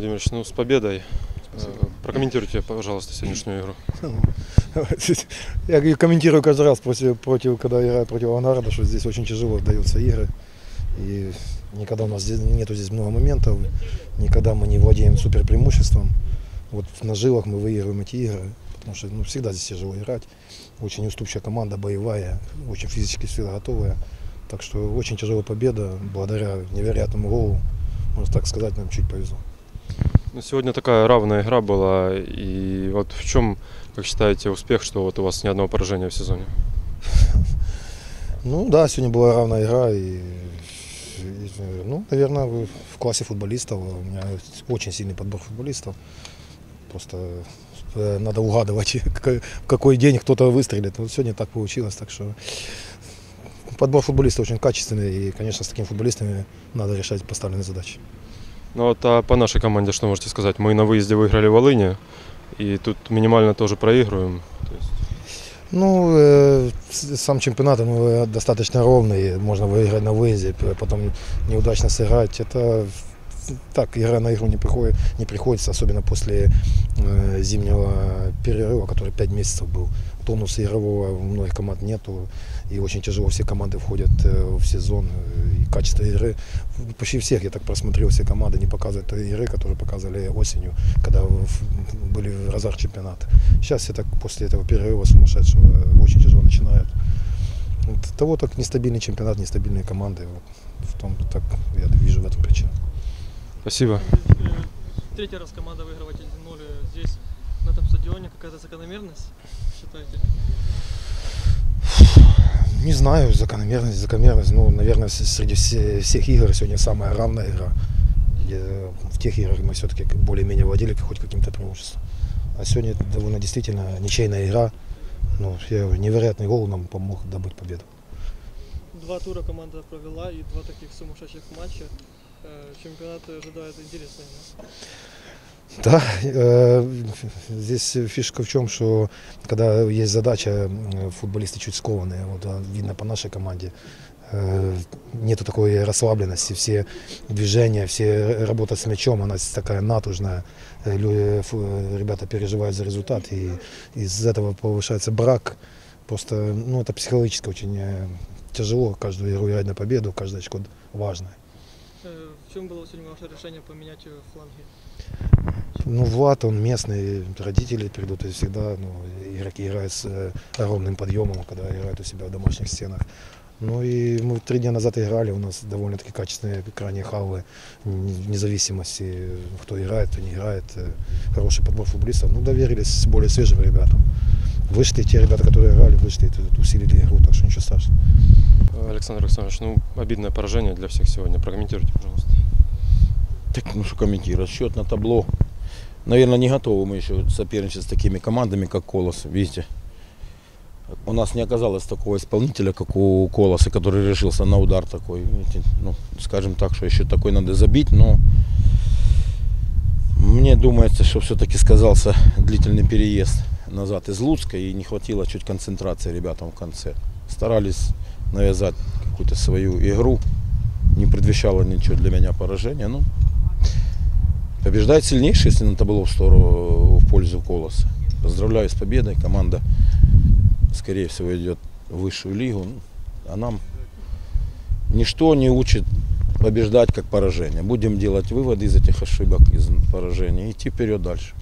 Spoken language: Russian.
Александрович, ну с победой. Э, Прокомментируйте, пожалуйста, сегодняшнюю игру. Я комментирую каждый раз против, против, когда играю против Авангарда, что здесь очень тяжело даются игры. И никогда у нас здесь, нету здесь много моментов, никогда мы не владеем супер преимуществом. Вот на жилах мы выигрываем эти игры, потому что ну, всегда здесь тяжело играть. Очень уступчивая команда, боевая, очень физически всегда готовая. Так что очень тяжелая победа, благодаря невероятному голу, можно так сказать, нам чуть повезло. Ну, сегодня такая равная игра была. И вот в чем, как считаете, успех, что вот у вас ни одного поражения в сезоне? Ну да, сегодня была равная игра и, и, ну, наверное, в классе футболистов у меня очень сильный подбор футболистов. Просто э, надо угадывать, в какой день кто-то выстрелит. Вот сегодня так получилось, так что подбор футболистов очень качественный и, конечно, с такими футболистами надо решать поставленные задачи. Ну вот а по нашей команде что можете сказать? Мы на выезде выиграли в Волыне, и тут минимально тоже проигрываем. То есть Ну, э, с- сам чемпионат он, э, достаточно ровный, можно выиграть на выезде, п- потом неудачно сыграть. Это так, игра на игру не, приходит, не приходится, особенно после э, зимнего перерыва, который 5 месяцев был. Тонуса игрового у многих команд нету, и очень тяжело все команды входят э, в сезон, э, и качество игры, почти всех, я так просмотрел, все команды не показывают той игры, которую показывали осенью, когда были в разах чемпионата. Сейчас все так после этого перерыва сумасшедшего э, очень тяжело начинают. Вот того так нестабильный чемпионат, нестабильные команды. Вот в том так я вижу в этом причину. Спасибо. Третий раз команда выигрывает 1-0 здесь, стадионе. Какая-то закономерность, считаете? Не знаю, закономерность, закономерность. Ну, наверное, среди все- всех игр сегодня самая равная игра. В тех играх мы все-таки более-менее владели хоть каким-то преимуществом. А сегодня это довольно действительно ничейная игра. Ну, я говорю, невероятный гол нам помог добыть победу. Два тура команда провела и два таких сумасшедших матча. Э, Чемпионат ожидает интересный. да? Да, э, здесь фишка в чем, что когда есть задача, футболисты чуть скованные, вот а, видно по нашей команде. Э, Нету такой расслабленности, все движения, все работа с мячом, она такая натужная. Э, лю- фу- э, Ребята переживают за результат, и из этого повышается брак. Просто, ну, это психологически очень тяжело каждую игру играть на победу, каждое очко важное. Э, В чем было сегодня ваше решение поменять фланги? Ну, Влад, он местный, родители придут, и всегда ну, игроки играют с э, огромным подъемом, когда играют у себя в домашних стенах. Ну и мы три дня назад играли, у нас довольно-таки качественные крайние хавы, вне зависимости, кто играет, кто не играет. э, Хороший подбор футболистов. Ну, доверились более свежим ребятам. Вышли те ребята, которые играли, вышли, и усилили игру, так что ничего страшного. Александр Александрович, ну обидное поражение для всех сегодня. Прокомментируйте, пожалуйста. Так, ну что комментировать, счет на табло. Наверное, не готовы мы еще соперничать с такими командами, как Колос. Видите, у нас не оказалось такого исполнителя, как у Колоса, который решился на удар такой. Видите, Ну, скажем так, что еще такой надо забить, но мне думается, что все-таки сказался длительный переезд назад из Луцка и не хватило чуть концентрации ребятам в конце. Старались навязать какую-то свою игру, не предвещало ничего для меня поражения. Ну, побеждает сильнейший, если на табло в сторону в пользу Колоса. Поздравляю с победой. Команда, скорее всего, идет в высшую лигу. А нам ничто не учит побеждать как поражение. Будем делать выводы из этих ошибок, из поражения идти вперед дальше.